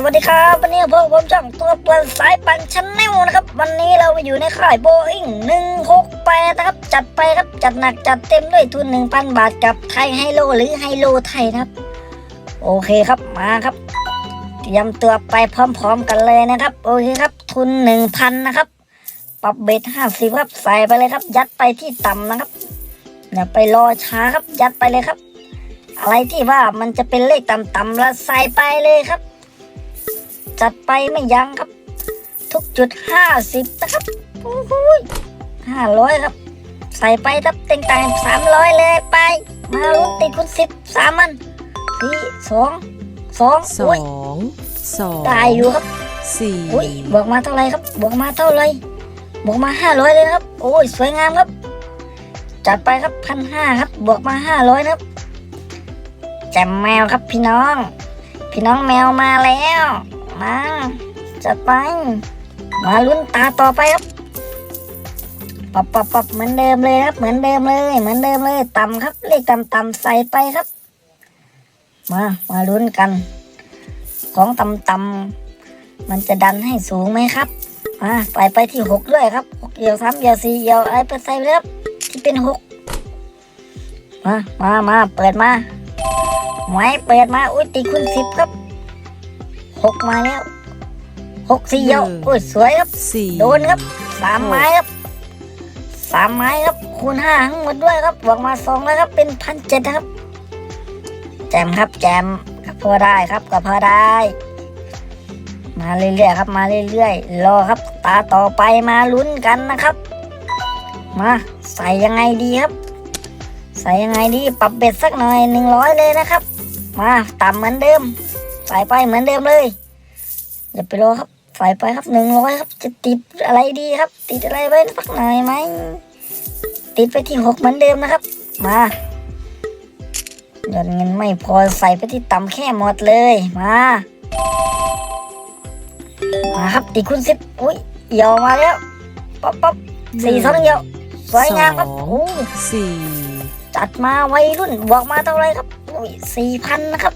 สวัสดีครับวันนี้พวกผมช่องตัวเปิดสายปั่นชั้นแนวนะครับ วันนี้เราอยู่ในค่ายโบอิง168นะครับ จัดไปครับ จัดหนักจัดเต็มด้วยทุน1,000บาทกับไทยไฮโลหรือไฮโลไทยนะครับ โอเคครับมาครับเตรียมตัวไปพร้อมๆกันเลยนะครับ โอเคครับ ทุน1,000นะครับ ปรับเบ็ด50ครับใส่ไปเลยครับ ยัดไปที่ต่ำนะครับอย่าไปรอช้าครับยัดไปเลยครับ อะไรที่ว่ามันจะเป็นเลขต่ำๆแล้วใส่ไปเลยครับ จัดไปไม่ยั้งครับ ทุกจุดห้าสิบนะครับโอ้โหห้าร้อยครับ ใส่ไปครับเต็งต่างสามร้อยเลยไป มาลุ้นติดคุณสิบสามมันสี่สองสองสออุ้ยงสองได้อยู่ครับสี่อุ้ยบวกมาเท่าไหรครับบวกมาเท่าไหรบวกมาห้าร้อยเลยนะครับ โอ้ยสวยงามครับจัดไปครับพันห้าครับบวกมาห้าร้อยนะครับแจมแมวครับพี่น้อง พี่น้องแมวมาแล้ว มาจัดไป มาลุ้นตาต่อไปครับปับปับปับเหมือนเดิมเลยครับ เหมือนเดิมเลย เหมือนเดิมเลย ต่ำครับ เลขต่ำต่ำใส่ไปครับ มา มาลุ้นกัน ของต่ำต่ำๆมันจะดันให้สูงไหมครับมาใส่ไปที่หกด้วยครับหกเอียวสามเอียวสี่เอียวไอะไปใส่เลยครับที่เป็นหกมา มามาเปิดมาหมายเปิดมา อุ้ยตีคุณสิบครับ หกมาแล้วหกสี่เอียวอุ้ยสวยครับสี่โดนครับสามไม้ครับสามไม้ครับ คูณห้าทั้งหมดด้วยครับบวกมาสองแล้วครับ เป็นพันเจ็ดนะครับ แจมครับ แจมก็พอได้ครับก็พอได้ มาเรื่อยๆครับ มาเรื่อยๆรอครับ ตาต่อไปมาลุ้นกันนะครับ มาใส่ยังไงดีครับ ใส่ยังไงดีปรับเบ็ดสักหน่อยหนึ่งร้อยเลยนะครับ มาต่ำเหมือนเดิม ใส่ไปเหมือนเดิมเลยอย่าไปรอครับใส่ไปครับหนึ่งร้อยครับ จะติดอะไรดีครับ ติดอะไรไว้สักหน่อยไหมติดไปที่หกเหมือนเดิมนะครับ มายอดเงินไม่พอใส่ไปที่ต่ำแค่หมดเลยมามาครับติดคุณสิบอุ้ยเหี่ยวมาแล้วป๊อปป๊อปสี่สองเหี่ยวสวยงามครับโอ้สี่จัดมาวัยรุ่นบวกมาเท่าไหรครับอุ้ยสี่พันนะครับ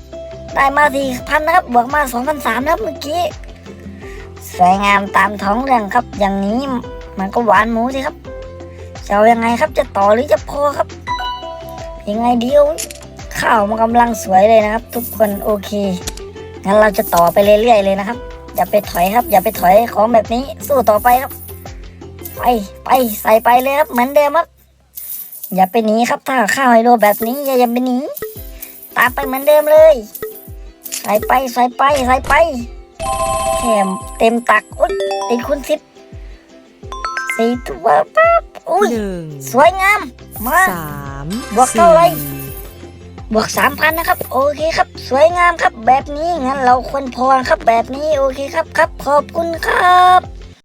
ได้มาสี่พันนะครับ บวกมาสองพันสามนะครับเมื่อกี้ สวยงามตามท้องเรื่องครับ อย่างนี้มันก็หวานหมูสิครับจะเอายังไงครับจะต่อหรือจะพอครับ ยังไงเดียวข้าวมันกำลังสวยเลยนะครับ ทุกคนโอเคงั้นเราจะต่อไปเรื่อยๆเลยนะครับ อย่าไปถอยครับ อย่าไปถอยของแบบนี้สู้ต่อไปครับ ไปไปใส่ไปเลยครับเหมือนเดิมครับอย่าไปหนีครับถ้าข้าวไฮโลแบบนี้อย่าอย่าไปหนีตามไปเหมือนเดิมเลย ใส่ไปใส่ไปใส่ไปแถมเต็มตักอุ้ยติดคุณสิบสี่ตัวปั๊บอุ้ยหนึ่งสวยงามมาสามบวกเท่าไหร่สี่บวกสามพันนะครับ โอเคครับ สวยงามครับแบบนี้งั้นเราควรพอครับแบบนี้โอเคครับครับ ขอบคุณครับ